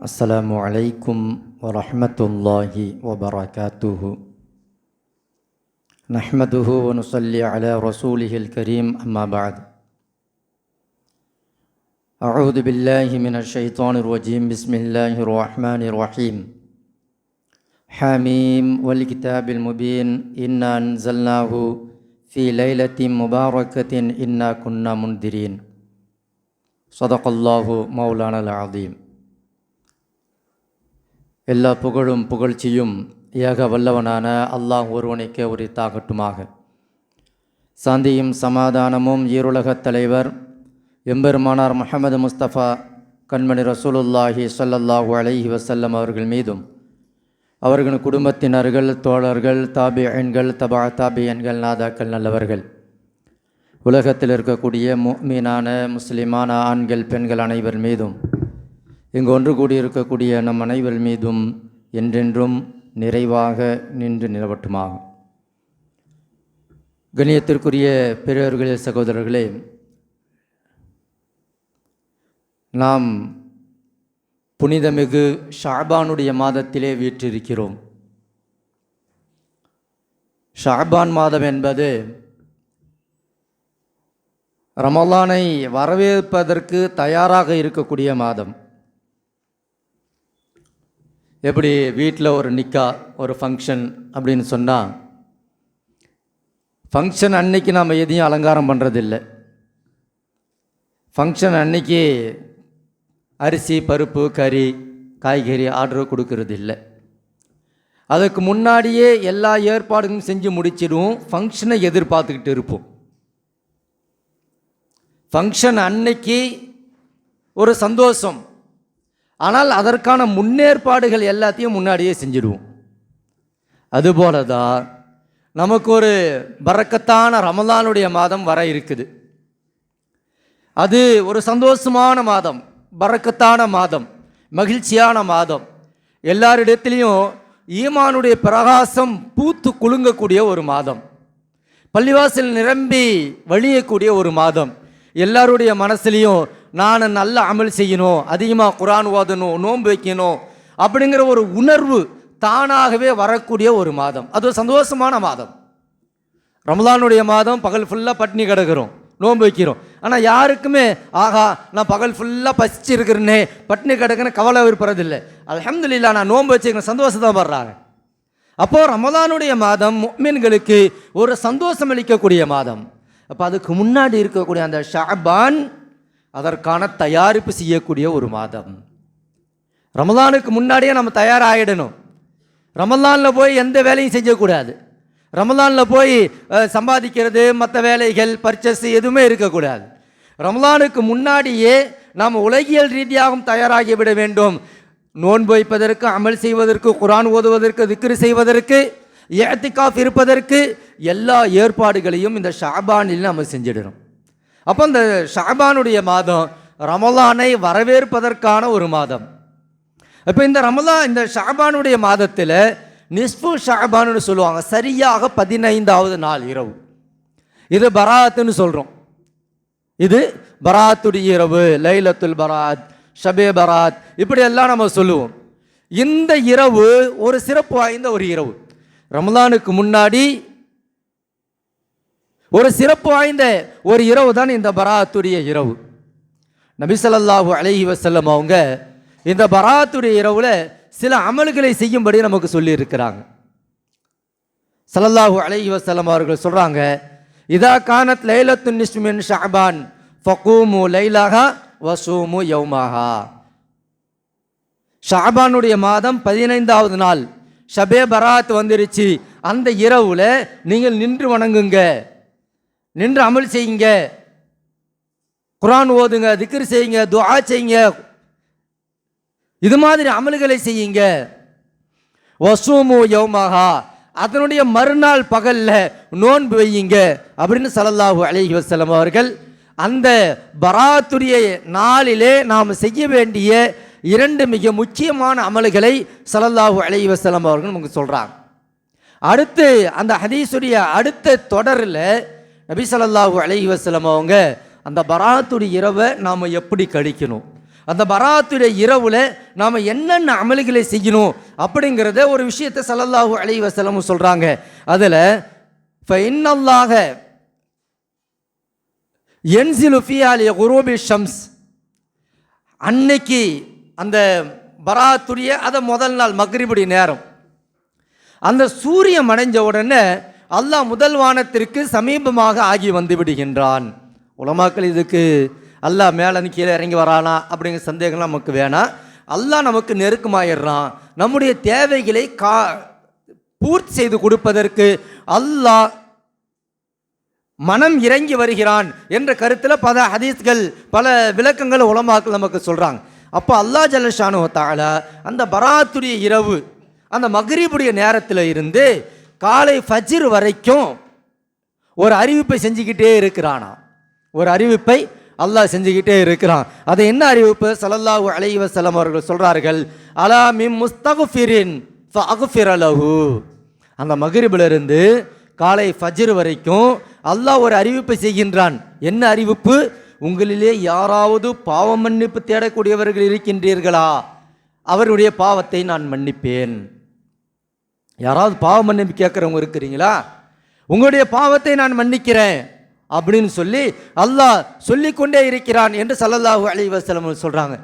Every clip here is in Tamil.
السلام عليكم ورحمة الله وبركاته. نحمده ونصلي على رسوله الكريم أما بعد. أعوذ بالله من الشيطان الرجيم. بسم الله الرحمن الرحيم. حاميم والكتاب المبين. إنا أنزلناه في ليلة مباركة. إنا كنا منذرين. صدق الله مولانا العظيم. எல்லா புகழும் புகழ்ச்சியும் ஏக வல்லவனான அல்லாஹ் ஒருவனைக்கே உரித்தாகட்டுமாக. சாந்தியும் சமாதானமும் ஈருலகத் தலைவர் எம்பெருமானார் முகமது முஸ்தபா கண்மணி ரசூலுல்லாஹி ஸல்லல்லாஹு அலைஹி வசல்லம் அவர்கள் மீதும் அவர்களின் குடும்பத்தினர்கள் தோழர்கள் தாபியன்கள் தபா தாபியன்கள் நாதாக்கள் நல்லவர்கள். உலகத்தில் இருக்கக்கூடிய மீனான முஸ்லிமான ஆண்கள் பெண்கள் அனைவர் மீதும் இங்கு ஒன்று கூடியிருக்கக்கூடிய நம் அனைவர் மீதும் என்றென்றும் நிறைவாக நின்று நிலவட்டுமாகும். கணியத்திற்குரிய பெரியவர்களே சகோதரர்களே நாம் புனிதமிகு ஷாபானுடைய மாதத்திலே வீற்றிருக்கிறோம். ஷாபான் மாதம் என்பது ரமலானை வரவேற்பதற்கு தயாராக இருக்கக்கூடிய மாதம். எப்படி வீட்டில் ஒரு நிக்கா ஒரு ஃபங்க்ஷன் அப்படின்னு சொன்னால் ஃபங்க்ஷன் அன்னைக்கு நாம் எதையும் அலங்காரம் பண்ணுறதில்ல ஃபங்க்ஷன் அன்னைக்கு அரிசி பருப்பு கறி காய்கறி ஆர்டர் கொடுக்கறது இல்லை அதுக்கு முன்னாடியே எல்லா ஏற்பாடுகளும் செஞ்சு முடிச்சிடுவோம் ஃபங்க்ஷனை எதிர்பார்த்துக்கிட்டு இருப்போம். ஃபங்க்ஷன் அன்னைக்கு ஒரு சந்தோஷம். ஆனால் அதற்கான முன்னேற்பாடுகள் எல்லாத்தையும் முன்னாடியே செஞ்சிடுவோம். அதுபோல தான் நமக்கு ஒரு பறக்கத்தான ரமலானுடைய மாதம் வர இருக்குது. அது ஒரு சந்தோஷமான மாதம் பறக்கத்தான மாதம் மகிழ்ச்சியான மாதம். எல்லாரிடத்துலையும் ஈமானுடைய பிரகாசம் பூத்து குலுங்கக்கூடிய ஒரு மாதம். பள்ளிவாசல் நிரம்பி வழியக்கூடிய ஒரு மாதம். எல்லாருடைய மனசுலேயும் நான் நல்ல அமல் செய்யணும் அதிகமாக குரான் ஓதணும் நோன்பு வைக்கணும் அப்படிங்கிற ஒரு உணர்வு தானாகவே வரக்கூடிய ஒரு மாதம். அது ஒரு சந்தோஷமான மாதம். ரமலானுடைய மாதம் பகல் ஃபுல்லாக பட்னி கிடக்கிறோம் நோன்பு வைக்கிறோம். ஆனால் யாருக்குமே ஆகா நான் பகல் ஃபுல்லாக பசிச்சு இருக்கிறேனே பட்னி கிடக்குன்னு கவலை விருப்பறதில்லை அலமதுல்லா நான் நோன்பு வச்சுக்கிறேன் சந்தோஷம் படுறாங்க அப்போது ரமதானுடைய மாதம் மீன்களுக்கு ஒரு சந்தோஷம் அளிக்கக்கூடிய மாதம். அப்போ அதுக்கு முன்னாடி இருக்கக்கூடிய அந்த ஷாபான் அதற்கான தயாரிப்பு செய்யக்கூடிய ஒரு மாதம். ரமலானுக்கு முன்னாடியே நம்ம தயாராகிடணும் ரமலானில் போய் எந்த வேலையும் செய்யக்கூடாது. ரமலானில் போய் சம்பாதிக்கிறது மற்ற வேலைகள் பர்ச்சஸ் எதுவுமே இருக்கக்கூடாது. ரமலானுக்கு முன்னாடியே நாம் உலகியல் ரீதியாகவும் தயாராகி விட வேண்டும். நோன்பு வைப்பதற்கு அமல் செய்வதற்கு குரான் ஓதுவதற்கு திக்ரு செய்வதற்கு ஏத்திகாஃப் இருப்பதற்கு எல்லா ஏற்பாடுகளையும் இந்த ஷாபானில் நம்ம செஞ்சிடணும் அப்போ இந்த ஷாபானுடைய மாதம் ரமலானை வரவேற்பதற்கான ஒரு மாதம். இப்போ இந்த ரமலான் இந்த ஷாபானுடைய மாதத்தில் நிஸ்பு ஷாபான்னு சொல்லுவாங்க. சரியாக பதினைந்தாவது நாள் இரவு. இது பராத்துன்னு சொல்கிறோம் இது பராத்துடைய இரவு லைலத்துல் பராத் ஷபே பராத் இப்படியெல்லாம் நம்ம சொல்லுவோம். இந்த இரவு ஒரு சிறப்பு வாய்ந்த ஒரு இரவு. ரமலானுக்கு முன்னாடி ஒரு சிறப்பு வாய்ந்த ஒரு இரவு தான் இந்த பராத்துடைய இரவு. நபிசல்லாஹூ அலஹி வசல்லம் அவங்க இந்த பராத்துடைய இரவில் சில அமல்களை செய்யும்படி நமக்கு சொல்லியிருக்கிறாங்க. இருக்கிறாங்க சல்லல்லாஹு அலஹி வசல்லம் அவர்கள் சொல்கிறாங்க இதா கானத் லைலத்து நிஷ்மின் ஷாபான் ஃபகூமு லைலாகா வசூமு யௌமாகா ஷாபானுடைய மாதம் பதினைந்தாவது நாள் ஷபே பராத் வந்துருச்சு. அந்த இரவில் நீங்கள் நின்று வணங்குங்க. நின்று அமல் செய்யுங்க. குரான் ஓதுங்க திக்ரு செய்யுங்க துஆ செய்யுங்க. இது மாதிரி அமல்களை செய்யுங்க. வசூமு யௌமஹா. அதனுடைய மறுநாள் பகலில் நோன்பு வையுங்க. அப்படின்னு சல்லல்லாஹு அலைஹி வசலம் அவர்கள் அந்த பராத்துரிய நாளிலே நாம் செய்ய வேண்டிய இரண்டு மிக முக்கியமான அமல்களை சல்லல்லாஹு அலைஹி வசலம் அவர்கள் நமக்கு சொல்கிறாங்க அடுத்து அந்த ஹதீஸுடைய அடுத்த தொடரில் நபிசல்லாஹு ஸல்லல்லாஹு வசலம் அவங்க அந்த பராத்துடைய இரவை நாம் எப்படி கழிக்கணும்? அந்த பராத்துடைய இரவில் நாம் என்னென்ன அமல்களை செய்யணும்? அப்படிங்கிறத ஒரு விஷயத்தை சல்லல்லாஹு அலைஹி வசலம் சொல்கிறாங்க அதில் இப்போ இன்னல்லாக என்சிலுஃபியாலிய குரூபி ஷம்ஸ். அன்னைக்கு அந்த பராத்துடைய அதை முதல் நாள் மக்ரிபுடி நேரம். அந்த சூரியன் அடைஞ்ச உடனே அல்லாஹ் முதல் வானத்திற்கு சமீபமாக ஆகி வந்து விடுகின்றான். உலமாக்கள் இதுக்கு அல்லாஹ் மேலே கீழே இறங்கி வரானா? அப்படிங்கிற சந்தேகம் நமக்கு வேணாம். அல்லாஹ் நமக்கு நெருக்கமாயிடுறான். நம்முடைய தேவைகளை கா பூர்த்தி செய்து கொடுப்பதற்கு அல்லாஹ் மனம் இறங்கி வருகிறான் என்ற கருத்தில் பல ஹதீஸ்கள் பல விளக்கங்கள் உலமாக்கள் நமக்கு சொல்கிறாங்க அப்போ அல்லா ஜல்லஷானு தாலா அந்த பராத்துடைய இரவு அந்த மகரீபுடைய நேரத்தில் இருந்து காலை ஃபஜிர் வரைக்கும் ஒரு அறிவிப்பை செஞ்சுக்கிட்டே இருக்கிறானா? ஒரு அறிவிப்பை அல்லாஹ் செஞ்சுக்கிட்டே இருக்கிறான். அது என்ன அறிவிப்பு? சலல்லாஹு அலை வசலம் அவர்கள் சொல்றார்கள் அலா மிம் முஸ்தகுஃபிரின் அந்த மகிரிபிலிருந்து காலை ஃபஜிர் வரைக்கும் அல்லாஹ் ஒரு அறிவிப்பை செய்கின்றான். என்ன அறிவிப்பு? உங்களிலே யாராவது பாவ மன்னிப்பு தேடக்கூடியவர்கள் இருக்கின்றீர்களா? அவருடைய பாவத்தை நான் மன்னிப்பேன். யாராவது பாவ மன்னிப்பு கேட்குறவங்க இருக்கிறீங்களா? உங்களுடைய பாவத்தை நான் மன்னிக்கிறேன் அப்படின்னு சொல்லி அல்லாஹ் சொல்லிக்கொண்டே இருக்கிறான் என்று சல்லல்லாஹு அலைஹி சொல்கிறாங்க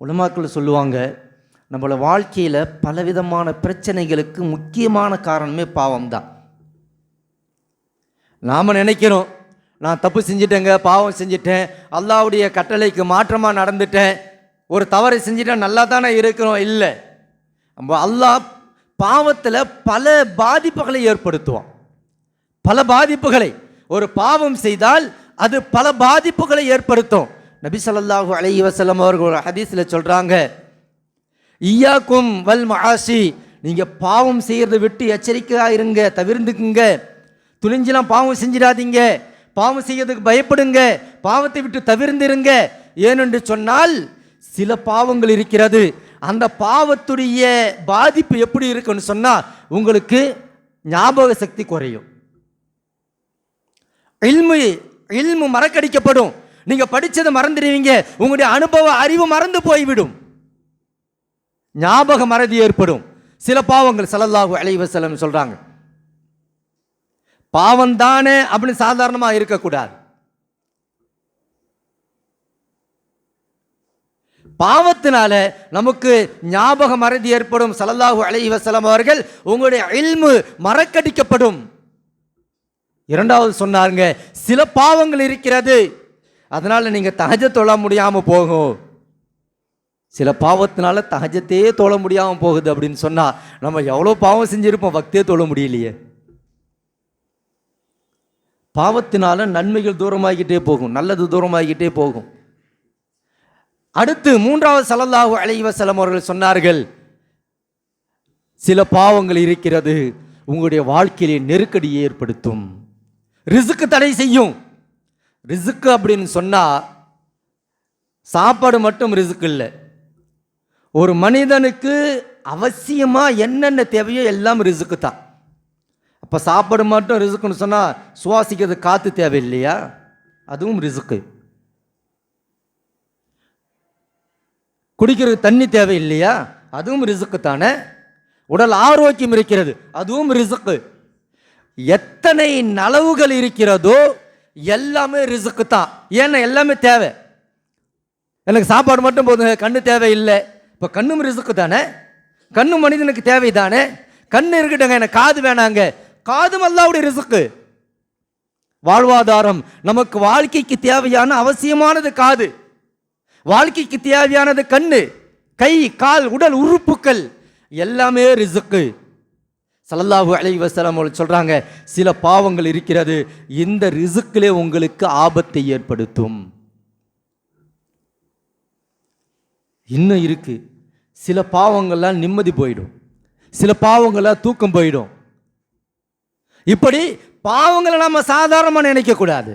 உலமாக்கள் சொல்லுவாங்க நம்மளோட வாழ்க்கையில் பலவிதமான பிரச்சனைகளுக்கு முக்கியமான காரணமே பாவம் தான் நாம் நினைக்கிறோம் நான் தப்பு செஞ்சிட்டேங்க பாவம் செஞ்சிட்டேன் அல்லாவுடைய கட்டளைக்கு மாற்றமாக நடந்துட்டேன் ஒரு தவறை செஞ்சிட்டேன் நல்லா தானே இருக்கிறோம் இல்லை. நம்ம அல்லாஹ் பாவத்தில் பல பாதிப்புகளை ஏற்படுத்துவான். பல பாதிப்புகளை. ஒரு பாவம் செய்தால் அது பல பாதிப்புகளை ஏற்படுத்தும். நபி ஸல்லல்லாஹு அலைஹி வஸல்லம் அவர்கள் ஹதீஸில் சொல்கிறாங்க ஈயாக்கும் வல் மகாஷி நீங்கள் பாவம் செய்கிறத விட்டு எச்சரிக்கையாக இருங்க தவிர்ந்துக்குங்க. துணிஞ்செலாம் பாவம் செஞ்சிடாதீங்க. பாவம் செய்யறதுக்கு பயப்படுங்க. பாவத்தை விட்டு தவிர்ந்திருங்க. ஏனென்று சொன்னால் சில பாவங்கள் இருக்கிறது. அந்த பாவத்துடைய பாதிப்பு எப்படி இருக்குன்னு சொன்னால் உங்களுக்கு ஞாபக சக்தி குறையும். இல்மு இல்மு மறக்கடிக்கப்படும். நீங்கள் படித்ததை மறந்துடுவீங்க. உங்களுடைய அனுபவ அறிவு மறந்து போய்விடும். ஞாபக மறதி ஏற்படும். சில பாவங்கள் ஸல்லல்லாஹு அலைவசலம் சொல்கிறாங்க பாவம் தானே அப்படின்னு சாதாரணமாக இருக்கக்கூடாது. பாவத்தினால நமக்கு ஞாபக மறதி ஏற்படும். ஸல்லல்லாஹு அலஹி வசலம் அவர்கள் உங்களுடைய இல்மு மறக்கடிக்கப்படும். இரண்டாவது சொன்னாருங்க சில பாவங்கள் இருக்கிறது. அதனால நீங்கள் தஹஜ தொழ முடியாமல் போகும் சில பாவத்தினால தகஜத்தையே தொழ முடியாமல் போகுது அப்படின்னு சொன்னால் நம்ம எவ்வளோ பாவம் செஞ்சுருப்போம் பக்தியே தொழ முடியலையே. பாவத்தினால நன்மைகள் தூரமாகிக்கிட்டே போகும் நல்லது தூரமாகிக்கிட்டே போகும். அடுத்து மூன்றாவது சலல்லாஹு அலைஹி வஸல்லம் அவர்கள் சொன்னார்கள் சில பாவங்கள் இருக்கிறது உங்களுடைய வாழ்க்கையிலே நெருக்கடியை ஏற்படுத்தும். ரிசுக்கு தடை செய்யும். ரிசுக்கு அப்படின்னு சொன்னால் சாப்பாடு மட்டும் ரிசுக்கு இல்லை. ஒரு மனிதனுக்கு அவசியமாக என்னென்ன தேவையோ எல்லாம் ரிசுக்கு தான். அப்போ சாப்பாடு மட்டும் ரிசுக்குன்னு சொன்னால் சுவாசிக்கிறது காற்று தேவை இல்லையா அதுவும் ரிசுக்கு. குடிக்கிறது தண்ணி தேவை இல்லையா அதுவும் ரிசுக்கு தானே? உடல் ஆரோக்கியம் இருக்கிறது அதுவும் ரிசுக்கு. எத்தனை நலவுகள் இருக்கிறதோ எல்லாமே ரிசுக்கு தான். ஏன்னா எல்லாமே தேவை. எனக்கு சாப்பாடு மட்டும் போதும் கண்ணு தேவையில்லை. இப்போ கண்ணும் ரிசுக்கு தானே? கண்ணு மனிதனுக்கு தேவை தானே கண்ணு இருக்கட்டுங்க எனக்கு காது வேணாங்க. காதும் அல்லாவுடைய ரிசுக்கு. வாழ்வாதாரம் நமக்கு வாழ்க்கைக்கு தேவையான அவசியமானது காது. வாழ்க்கைக்கு தேவையானது கண்ணு கை கால் உடல் உறுப்புக்கள் எல்லாமே ரிசுக்கு. ஸல்லல்லாஹு அலைவசலம் சொல்கிறாங்க சில பாவங்கள் இருக்கிறது இந்த ரிசுக்கிலே உங்களுக்கு ஆபத்தை ஏற்படுத்தும். இன்னும் இருக்கு சில பாவங்கள்லாம் நிம்மதி போயிடும் சில பாவங்கள்லாம் தூக்கம் போயிடும். இப்படி பாவங்களை நம்ம சாதாரணமாக நினைக்கக்கூடாது.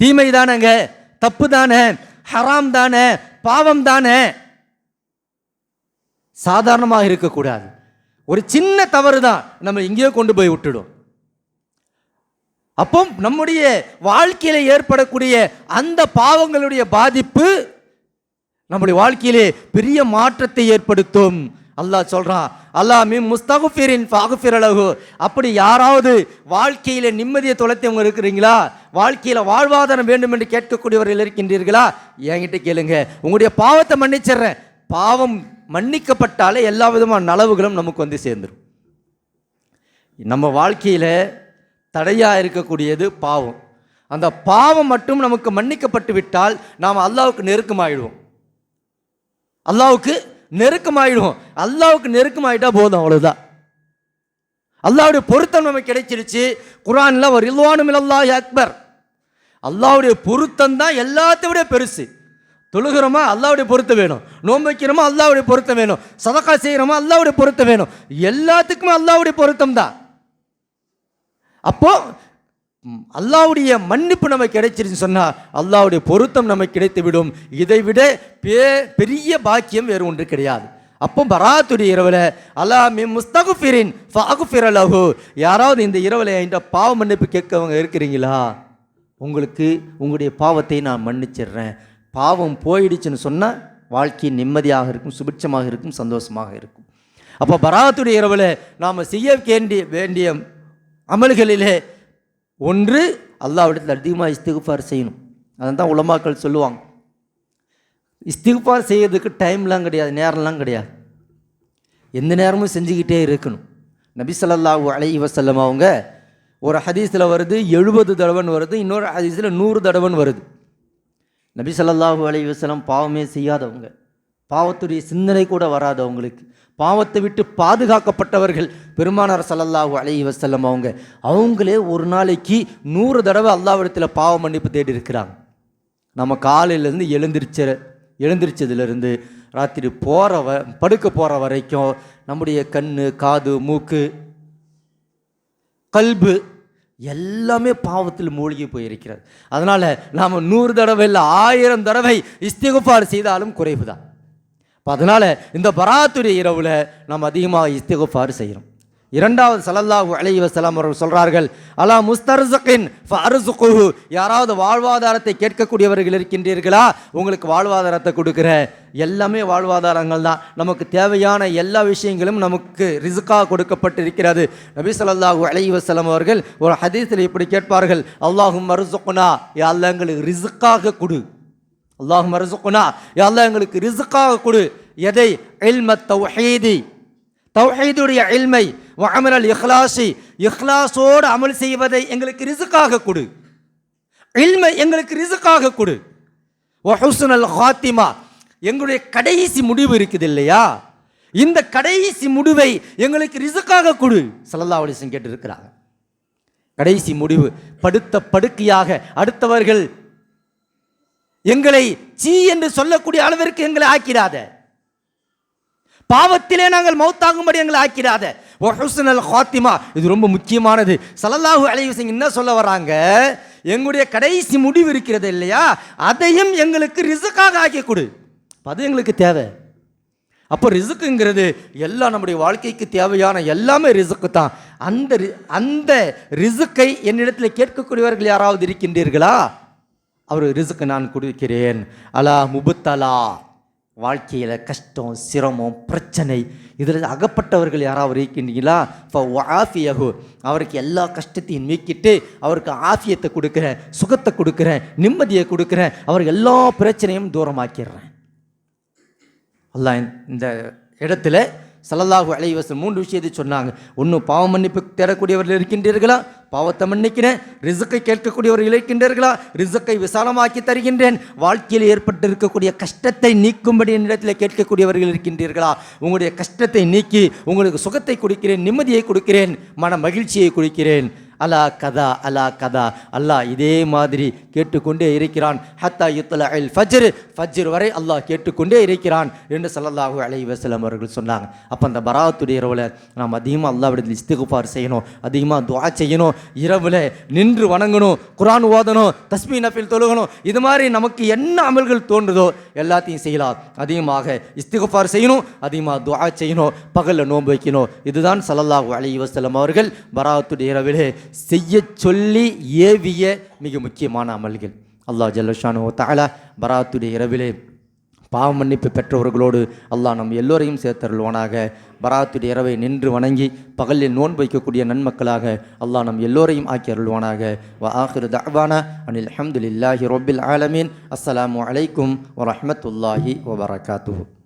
தீமை தானேங்க தப்பு தானே ஹராம் தானே பாவம் தானே. சாதாரணமாக இருக்கக்கூடாது. ஒரு சின்ன தவறு தான் நம்ம எங்கேயோ கொண்டு போய் விட்டுடும். அப்போ நம்முடைய வாழ்க்கையில் ஏற்படக்கூடிய அந்த பாவங்களுடைய பாதிப்பு நம்முடைய வாழ்க்கையிலே பெரிய மாற்றத்தை ஏற்படுத்தும். அல்லாஹ் சொல்கிறான் அல்லாஹ் மின் முஸ்தகுஃபிரின் ஃபாகுஃபிரலகு அப்படி யாராவது வாழ்க்கையில் நிம்மதியை தொலைத்தவங்க இருக்கிறீங்களா? வாழ்க்கையில் வாழ்வாதாரம் வேண்டும் என்று கேட்கக்கூடியவர்கள் இருக்கின்றீர்களா? என்கிட்ட கேளுங்க. உங்களுடைய பாவத்தை மன்னிச்சிடுறேன். பாவம் மன்னிக்கப்பட்டாலே எல்லா விதமான நலவுகளும் நமக்கு வந்து சேர்ந்துடும் நம்ம வாழ்க்கையில் தடையாக இருக்கக்கூடியது பாவம். அந்த பாவம் மட்டும் நமக்கு மன்னிக்கப்பட்டு விட்டால் நாம் அல்லாவுக்கு நெருக்கமாயிடுவோம். அல்லாவுக்கு நெருக்கமாயிடுவோம். அல்லாவுக்கு நெருக்கமாயிட்டா போதும் அவ்வளவுதான். அல்லாவுடைய பொருத்தம் நமக்கு கிடைச்சிருச்சு. குரான்ல ஒரு இல்வானும் அல்லாஹ் அக்பர். அல்லாவுடைய பொருத்தம் தான் எல்லாத்தையும் விட பெருசு. தொழுகிறோமா? அல்லாவுடைய பொருத்தம் வேணும். நோன்பு வைக்கிறோமா? அல்லாவுடைய பொருத்தம் வேணும். சதக்கா செய்கிறோமா? அல்லாவுடைய பொருத்தம் வேணும். எல்லாத்துக்குமே அல்லாவுடைய பொருத்தம் தான். அப்போ அல்லாவுடைய மன்னிப்பு நமக்கு கிடைச்சிருச்சுன்னு சொன்னால் அல்லாவுடைய பொருத்தம் நமக்கு கிடைத்து விடும் இதை விட பே பெரிய பாக்கியம் வேறு ஒன்று கிடையாது. அப்போ பராத்துடைய இரவில் அல்லா மி முஸ்தகுஃபிரின் ஃபாகுஃபிரலஹு யாராவது இந்த இரவில் என்ற பாவ மன்னிப்பு கேட்கவங்க இருக்கிறீங்களா? உங்களுக்கு உங்களுடைய பாவத்தை நான் மன்னிச்சிடுறேன். பாவம் போயிடுச்சுன்னு சொன்னால் வாழ்க்கை நிம்மதியாக இருக்கும் சுபிட்சமாக இருக்கும் சந்தோஷமாக இருக்கும். அப்போ பராத்துடைய இரவில் நாம் செய்ய வேண்டிய வேண்டிய அமல்களிலே ஒன்று அல்லாவிடத்தில் அதிகமாக இஸ்திகுஃபார் செய்யணும். அதான் தான் உலமாக்கள் சொல்லுவாங்க. இஸ்திகுஃபார் செய்யறதுக்கு டைம்லாம் கிடையாது நேரம்லாம் கிடையாது. எந்த நேரமும் செஞ்சுக்கிட்டே இருக்கணும். நபி சொல்லாஹு அலை வசல்லம் அவங்க ஒரு ஹதீஸில் வருது எழுபது தடவைன்னு வருது இன்னொரு ஹதீஸில் நூறு தடவைன்னு வருது. நபி ஸல்லல்லாஹு அலை வசலம் பாவமே செய்யாதவங்க. பாவத்துடைய சிந்தனை கூட வராது அவங்களுக்கு. பாவத்தை விட்டு பாதுகாக்கப்பட்டவர்கள் பெருமானார் சல்லல்லாஹு அலைஹி வசல்லம் அவங்க. அவங்களே ஒரு நாளைக்கு நூறு தடவை அல்லாவிடத்தில் பாவ மன்னிப்பு தேடி இருக்கிறாங்க நம்ம காலையிலேருந்து எழுந்திரிச்ச எழுந்திரிச்சதுலேருந்து ராத்திரி போகிற வ படுக்க போகிற வரைக்கும் நம்முடைய கண் காது மூக்கு கல்பு எல்லாமே பாவத்தில் மூழ்கி போயிருக்கிறது. அதனால் நாம் நூறு தடவை இல்லை ஆயிரம் தடவை இஸ்திகுஃபார் செய்தாலும் குறைவு தான் இப்போ அதனால் இந்த பராத்துடைய இரவில் நாம் அதிகமாக இஸ்திகுஃபார் செய்கிறோம் இரண்டாவது சலல்லாஹு அலைஹி வஸல்லம் அவர்கள் சொல்கிறார்கள் அலா முஸ்தர்சகின் ஃபர்சுகுஹு யாராவது வாழ்வாதாரத்தை கேட்கக்கூடியவர்கள் இருக்கின்றீர்களா? உங்களுக்கு வாழ்வாதாரத்தை கொடுக்குற எல்லாமே வாழ்வாதாரங்கள் தான். நமக்கு தேவையான எல்லா விஷயங்களும் நமக்கு ரிசுக்காக கொடுக்கப்பட்டு இருக்கிறது நபி ஸல்லல்லாஹு அலைஹி அவர்கள் ஒரு ஹதீஸில் இப்படி கேட்பார்கள் அல்லாஹும் மருசுக்குனா எல்லாம் எங்களுக்கு ரிசுக்காக கொடு. அல்லாஹும் மருசுக்குனா யா எங்களுக்கு ரிசுக்காக கொடு. எதை? எல்ம தௌஹீதி. தௌஹீதுடைய எல்மை வஅமல் அல் இஹ்லாசி. இஹ்லாஸோடு அமல் செய்வதை எங்களுக்கு ரிசுக்காக கொடு. எல்மை எங்களுக்கு ரிசுக்காக கொடு. வஹுஸ்ன் அல் ஹாத்திமா. எங்களுடைய கடைசி முடிவு இருக்குது இல்லையா? இந்த கடைசி முடிவை எங்களுக்கு ரிசுக்காக கொடு. சல்லல்லா அலிசன் கேட்டிருக்கிறாங்க. கடைசி முடிவு படுத்த படுக்கையாக அடுத்தவர்கள் எங்களை சீ என்று சொல்லக்கூடிய அளவிற்கு எங்களை ஆக்கிடாத. பாவத்திலே நாங்கள் மௌத்தாகும்படி எங்களை ஆக்கிடாத. ஒஹுசனல் ஹாத்திமா இது ரொம்ப முக்கியமானது. சலல்லாஹு அலைஹி என்ன சொல்ல வராங்க? எங்களுடைய கடைசி முடிவு இருக்கிறது இல்லையா? அதையும் எங்களுக்கு ரிசுக்காக ஆக்கி கொடு. அது எங்களுக்கு தேவை. அப்போ ரிசுக்குங்கிறது எல்லாம் நம்முடைய வாழ்க்கைக்கு தேவையான எல்லாமே ரிசுக்கு தான். அந்த ரி- அந்த ரிசுக்கை என்னிடத்தில் கேட்கக்கூடியவர்கள் யாராவது இருக்கின்றீர்களா? அவர் ரிசுக்கு நான் கொடுக்கிறேன். அலா முபுத்தலா. வாழ்க்கையில் கஷ்டம் சிரமம் பிரச்சனை இதில் அகப்பட்டவர்கள் யாராவது இருக்கின்றீங்களா? இப்போ ஆஃபியகு அவருக்கு எல்லா கஷ்டத்தையும் நீக்கிட்டு அவருக்கு ஆஃபியத்தை கொடுக்குறேன் சுகத்தை கொடுக்குறேன் நிம்மதியை கொடுக்குறேன் அவருக்கு எல்லா பிரச்சனையும் தூரமாக்கிடுறேன். அல்லாஹ் இந்த இடத்துல சல்லல்லாஹு அலைவசம் மூன்று விஷயத்தை சொன்னாங்க. ஒன்று பாவ மன்னிப்பு தேடக்கூடியவர்கள் இருக்கின்றீர்களா? பாவத்தை மன்னிக்கிறேன். ரிசுக்கை கேட்கக்கூடியவர்கள் இருக்கின்றீர்களா? ரிசுக்கை விசாலமாக்கி தருகின்றேன். வாழ்க்கையில் ஏற்பட்டு இருக்கக்கூடிய கஷ்டத்தை நீக்கும்படி என்னிடத்தில் கேட்கக்கூடியவர்கள் இருக்கின்றீர்களா? உங்களுடைய கஷ்டத்தை நீக்கி உங்களுக்கு சுகத்தை கொடுக்கிறேன் நிம்மதியை கொடுக்கிறேன் மன மகிழ்ச்சியை கொடுக்கிறேன். அலா கதா அலா கதா. அல்லாஹ் இதே மாதிரி கேட்டுக்கொண்டே இருக்கிறான். ஹத்தா யுத்தல அல் ஃபஜ்ரு. ஃபஜ்ர் வரை அல்லாஹ் கேட்டுக்கொண்டே இருக்கிறான் என்று சல்லல்லாஹு அலை வசலம் அவர்கள் சொன்னாங்க. அப்போ அந்த பராத்துடைய இரவில் நாம் அதிகமாக அல்லாவிடத்தில் இஸ்திகுபார் செய்யணும் அதிகமாக துவா செய்யணும் இரவில் நின்று வணங்கணும் குரான் ஓதணும் தஸ்மீ நஃபில் தொழுகணும் இது மாதிரி நமக்கு என்ன அமல்கள் தோன்றுதோ எல்லாத்தையும் செய்யலாம். அதிகமாக இஸ்திகுபார் செய்யணும் அதிகமாக துவா செய்யணும் பகலில் நோன்பு வைக்கணும். இதுதான் சல்லல்லாஹு அலி வசலம் அவர்கள் பராத்துடைய இரவிலே செய்ய சொல்லி ஏவிய மிக முக்கியமான அமல்கள். அல்லாஹ் ஜல்லஷானு தஆலா பராத்துடைய இரவிலே பாவ மன்னிப்பு பெற்றவர்களோடு அல்லாஹ் நம் எல்லோரையும் சேர்த்தருள்வானாக. பராத்துடைய இரவை நின்று வணங்கி பகலில் நோன்பு வைக்கக்கூடிய நன்மக்களாக அல்லாஹ் நம் எல்லோரையும் ஆக்கி அருள்வானாக. வ ஆஹிரு தஅவானா அனில் அஹமதுல்லாஹி ரொபில் ஆலமீன். அஸ்லாம் வலைக்கும் வரமத்துல்லாஹி வபரகாத்து